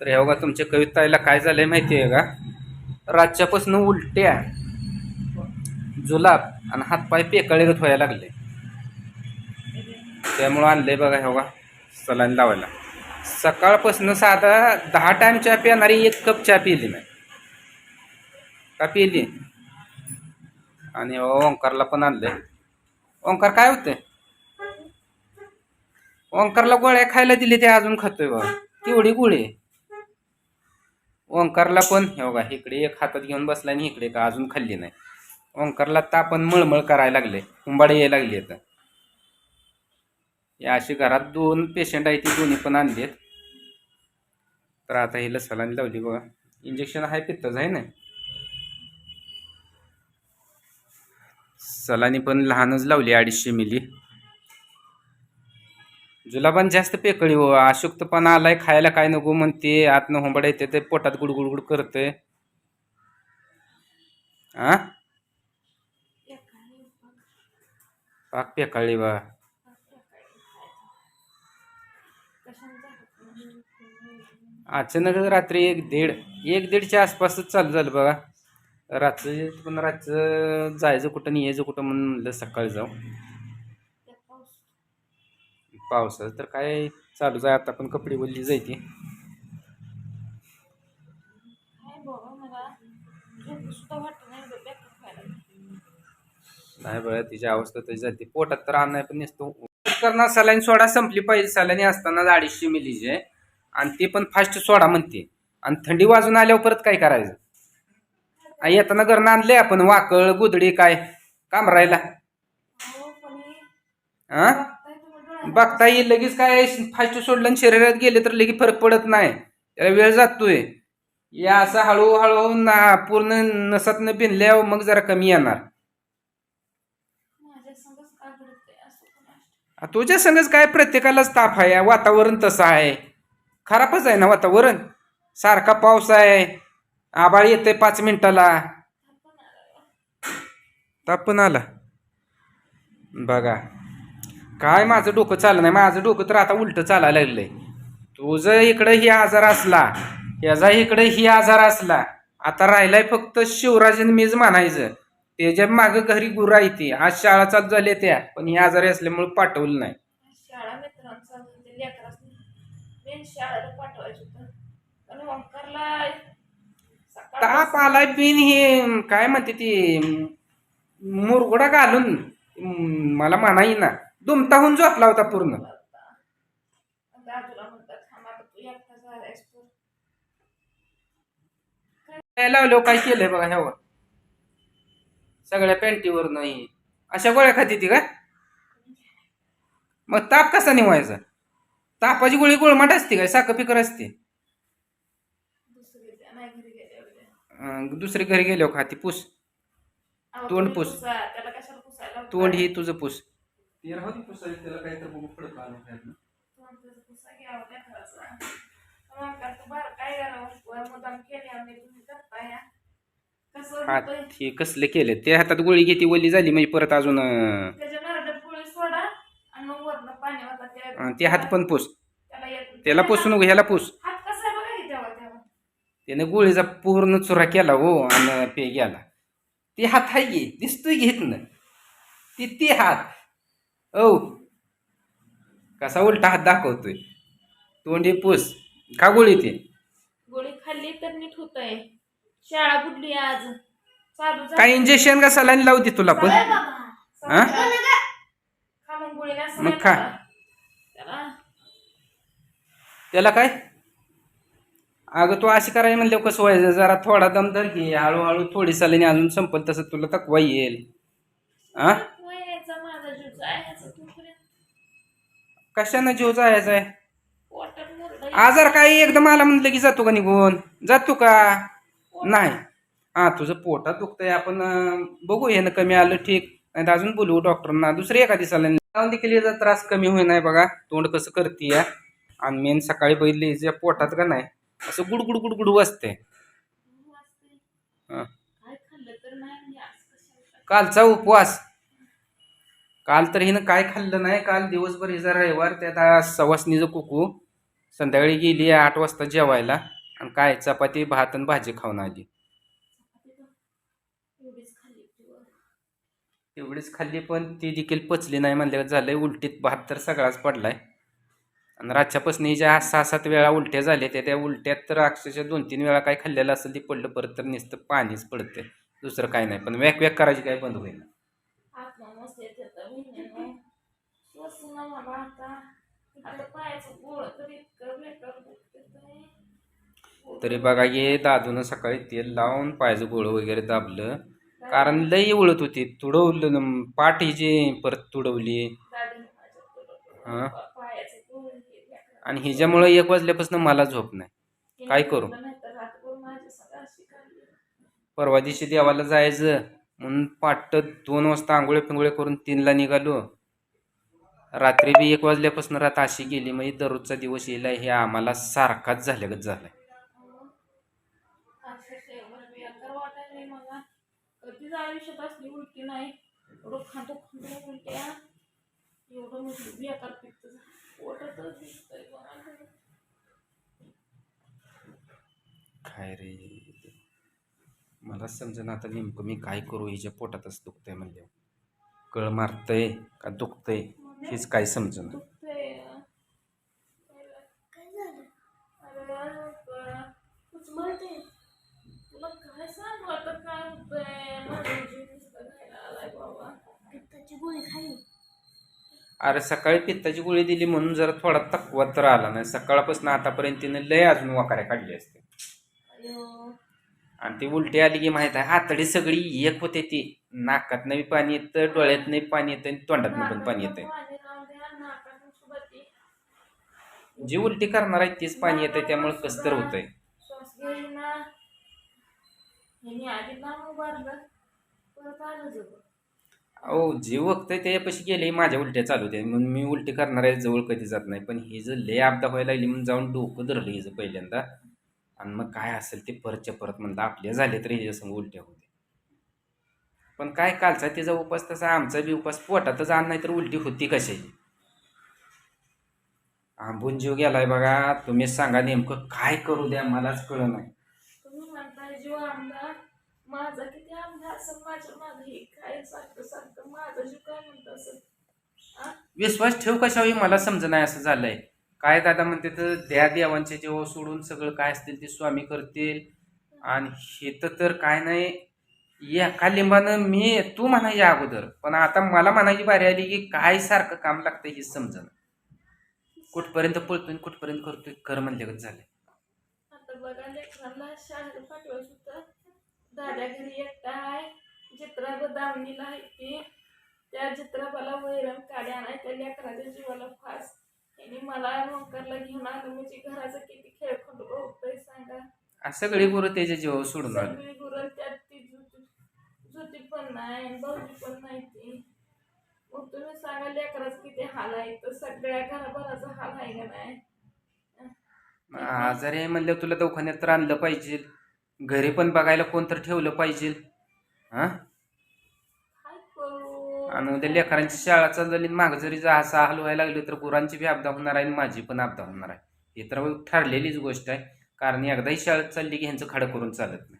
तर हे बघा तुमच्या कविताला काय झालंय माहिती आहे का? रातच्यापासून उलट्या जुलाब आणि हातपाय पेकळेगत व्हायला लागले. त्यामुळं आणलंय बघा हे बघा सलाईन लावायला. सकाळपासून साधा दहा टाइम चहा पिणारी एक कप चहा पिली नाही का पिली? आणि हो, ओंकारला पण आणलंय. ओंकार काय होते ओंकारला गोळ्या खायला दिली ते अजून खातोय बघा. तेवढी गोळी? आहे. ओंकारला पण हे बघा इकडे एक हातात घेऊन बसला आणि इकडे का अजून खाल्ली नाही. ओंकारला तापण मळमळ करायला लागले कुंबाडे यायला लागली आता या अशी घरात दोन पेशंट आहेत ती दोन्ही पण आणलेत. तर आता हिला सलाईन लावली बघा. इंजेक्शन आहे पित्तच आहे ना. सलानी पण लहानच लावली अडीचशे मिली जुलाबान जास्त पेकळी हो. अशुक्तपणा आलाय खायला काय नको म्हणते. आतनं होंबड येते ते पोटात गुडगुडगुड करतंय आ? पाक पेकाळली बा. अचानक रात्री एक दीड एक दीडच्या आसपासच चालू झालं बघा. रात्री पण रातचं जायचं कुठं नाही यायचं कुठं म्हणून म्हणलं सकाळी जाऊ. पावसाचं तर काय चालूच आहे आता पण कपडे बोलली जायची नाही बघा तिची अवस्था तशी झाली पोटात तर आणणार पण नसतो. करणार सलाईन सोडा संपली पाहिजे. सलाईन असताना अडीचशे मिलीचे आणि ते पण फास्ट सोडा म्हणते. आणि थंडी वाजून आल्यावर परत काय करायचं? येताना घरनं आणले आपण वाकळ गुदडी काय? कामरायला हा बघता येईल लगेच काय फास्ट सोडलं आणि शरीरात गेले तर लगेच फरक पडत नाही. त्याला वेळ जातोय. या असं हळूहळू ना पूर्ण नसातनं बिनल्यावर मग जरा कमी येणार. तुझ्या संगच काय प्रत्येकालाच ताप आहे. वातावरण तसं आहे. खराबच आहे ना वातावरण? सारखा पाऊस आहे. आबाळ येते पाच मिनिटाला. ताप पण आला. बघा. काय माझं डोकं चाललं नाही? माझं डोकं तर आता उलटं चालायला लागलंय. तुझं इकडं ही आजार असला याचा इकडे ही आजार असला आता राहिलाय फक्त शिवराजन मीच म्हणायचं. त्याच्या मागं घरी गुरु आहे ती आज शाळा चालू झाली त्या पण ही आजारी असल्यामुळे पाठवलं नाही. शाळा मित्रांचा लेकरासनी मेन शाळेला पाठवायचं होतं. पण ओंकारला ताप आलाय बिन हे काय म्हणते ती मुरगुडा घालून मला म्हणाई ना. दुमताहून झोपला होता पूर्ण. झालायस तू काय लावलं काय केलंय बघा ह्यावर? सगळ्या पॅन्टीवर नाही अशा गोळ्या खाती ती का? मग ताप कसा निवायचा? तापाची गोळी गोळमाट असते काय? साखर पिकर असते. दुसरी घरी गेल्यावर खाती पुस. तोंड पुस. तोंड ही तुझं पुस. ते राहू दे त्याला काहीतरी बघू पडत आलं खायला. तोंड त्याचं पुसा घ्यावं लेकराचं. पण ओंकार तू बरं काय करावं मुद्दाम केले आम्ही तुम्ही करताय हा. हा कसले केले? ते हातात गोळी घेते वली झाली म्हणजे परत अजून अं, अं, ते हात पण पुस. त्याला पुसू नको ह्याला पुस. हात कसा आहे बघा की तेव्हा तेव्हा. त्याने गोळीचा पूर्ण चुरा केला हो आणि पे गेला. ते हात आहे की दिसतोय घेत ना ती ती हात. औ कसा उलटा हात दाखवतोय? तोंडी पुस. का गोळी ते. गोळी खाल्ली तर नीट होतंय. शाळा बुडली आज. चालू झाली. काय इंजेक्शन का सलाईन लावू दे तुला पण? चालेल बाबा. हा? खा मग गोळी नाही मग खा. त्याला त्याला काय? अगं तू अशी करायला म्हणल्यावर कसं व्हायचं जरा थोडा दम धर घे हळूहळू थोडी सलाईन अजून संपल तसं तुला तकवा येईल. हा वयाचा माझा जीव जायचा तोपर्यंत कशानं जीव जायचा आहे आजार काही एकदम आला म्हणलं की जातो का निघून? जातो का? नाही. हा तुझं पोटात दुखतंय. आपण बघू हे ना कमी आलं ठीक. नाही तर अजून बोलवू डॉक्टरना. दुसरी एखादी सलाईन लावून देखील याचा त्रास कमी होई नाही बघा. तोंड कसं करते आणि मेन सकाळी बघितली जे पोटात का नाही? असं गुडगुड गुडगुड वाजते कालचा उपवास. काल तर हिनं काय खाल्लं नाही काल दिवसभर हिचा रविवार त्यात आज सवासणीचं कुकू. संध्याकाळी गेली आठ वाजता जेवायला आणि काय चपाती भात आणि भाजी खाऊन आली. एवढीच खाल्ली तेवढीच खाल्ली पण ती देखील पचली नाही म्हणल्यावर झालंय उलटीत भात तर सगळाच पडलाय. आणि रातच्यापासून ज्या सहा सात वेळा उलट्या झाल्या त्या त्या उलट्यात तर अक्षरशः दोन तीन वेळा काय खाल्लेलं असेल ते पडलं परत तर नुसतं पाणीच पडते दुसरं काय नाही पण वॅक वॅक करायची काय बंद होईल ना मला आता पायाचं गोळ तर इतकं तरी बघा ये दादूनं सकाळी तेल लावून पायाचं गोळ वगैरे दाबलं कारण लई उळत होती तुडवलं पाठ हिची जी परत तुडवली हां. आणि हिच्यामुळं एक वाजल्यापासून मला झोप नाही काय करू? परवा दिवशी देवाला जायचं म्हणून पाट दोन वाजता आंघोळे पिंगोळ्या करून तीनला निघालो रात्री बी एक वाजल्यापासून रात अशी गेली म्हणजे दररोजचा दिवस येईल हे आम्हाला सारखाच झाल्यागत झालाय. अक्षरशः एवढं बेकार वाटायलंय मला कधीच आयुष्यात असली उलटी नाही. एवढं खातो खातो उलट्या. एवढं म्हणजे बेकार पित्त झालं. पोटातच दिसतंय मला. काय रे? मला समजेना आता नेमकं मी काय करू? हिच्या पोटातच दुखतंय म्हणजे कळ मारतंय का दुखतंय? हेच काय समजून अरे सकाळी पित्ताची गोळी दिली म्हणून जरा थोडा तकवा तर आला नाही. सकाळपासून आतापर्यंत तिने लय अजून वाकाऱ्या काढली असते. आणि ती उलटी आली की माहीत आहे आतडी सगळी एक होते ती. नाकात बी पाणी येतं डोळ्यात नाही पाणी येतं आणि तोंडात पण पाणी येतं पाणी राहू द्या, नाकातून सुद्धा ते जी उलटी करणार आहे तीच पाणी येतंय त्यामुळे कसं तर आहे श्वास अहो जे बघतंय त्यापाशी गेले माझ्या उलट्या चालू होत्या म्हणून मी उलटी करणार आहे जवळ कधी जात नाही. पण हे जर लय आपदा व्हायला लागली म्हणून जाऊन डोकं धरलं हिचं पहिल्यांदा. आणि मग काय असेल ते परतच्या परत म्हणलं आपल्या झाले तर हिच्या उलट्या होते पण काय कालचा तिचा उपास तसा आमचा बी उपास पोटातच आण नाही तर उलटी होती कशाची? आंबून जीव गेलाय बघा. तुम्हीच सांगा नेमकं काय करू द्या मलाच कळ नाही. तुम्ही म्हणताय जीव आमदार माझा किती आमदार असेल माझ्या मागे काय सारखं सारखं माझा जीव काय म्हणत असेल? आ? विश्वास ठेव कशावर मला समज नाही असं झालंय. काय दादा म्हणते तर द्या देवांचे जेव्हा सोडून सगळं काय असतील ते स्वामी करतील. आणि हे तर काय नाही. एका लिंबानं मी तू म्हणायची अगोदर. पण आता मला म्हणायची बारी आली की काय सारखं काम लागतंय हे समजणं. कुठपर्यंत पळतोय कुठपर्यंत करतोय कर म्हणल्यागत झालंय. आता बघा लेकरांना शाळेत दादा घरी एकटा आहे. चित्रा दावणीला आहे ती. त्या वैरण नाही त्या लेकराच्या जीवाला फास. मला नोकरला घेऊन आलं. म्हणजे घराचा किती खेळ खंडोबा होतोय सांगा. सगळी गुरु त्याच्या जीवावर सोडून आलं. सगळी गुरं त्यात ती जुती जुती पण नाही भाऊजी पण नाही ती मग तुम्ही सांगा लेकराचं किती हाल आहे तर आहे का नाही? आजारी आहे म्हणल्यावर तुला दवाखान्यात तर आणलं पाहिजे. घरी पण बघायला कोण तर ठेवलं पाहिजे. हां? काय करू? आणि उद्या लेकरांची शाळा चालली मागं जरी जा असं हाल व्हायला लागली तर गुरांची बी आपदा होणार आहे आणि माझी पण आपदा होणार आहे. हे तर ठरलेलीच गोष्ट आहे. कारण एकदाही शाळेत चालली की ह्यांचं खडं करून चालत नाही.